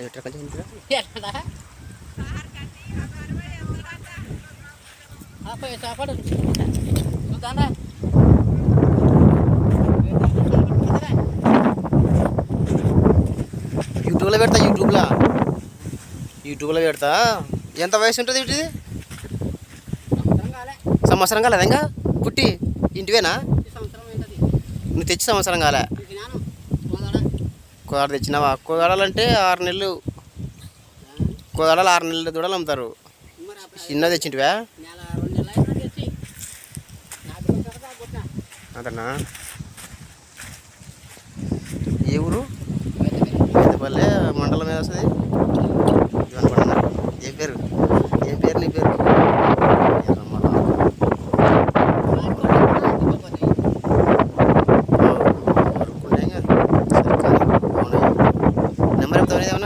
ఎట్లా సాపాడు చూద్దానా యూట్యూబ్లో పెడతా యూట్యూబ్లో. యూట్యూబ్లో పెడతా. ఎంత వయసు ఉంటుంది వీటిది? సంవత్సరం కాలేదా ఇంకా పుట్టి ఇంటివేనా? నువ్వు తెచ్చి సంవత్సరం కాలే. కోదాడ తెచ్చినావా? కోదాడాలంటే ఆరు నెలలు. కోదాడాలు ఆరు నెలలు దూడలు అమ్ముతారు. చిన్న తెచ్చింటివా? అంతనా ఏ ఊరు? పెద్దపల్లె మండలం మీద వస్తుంది? ఏ పేరు? ど。れでも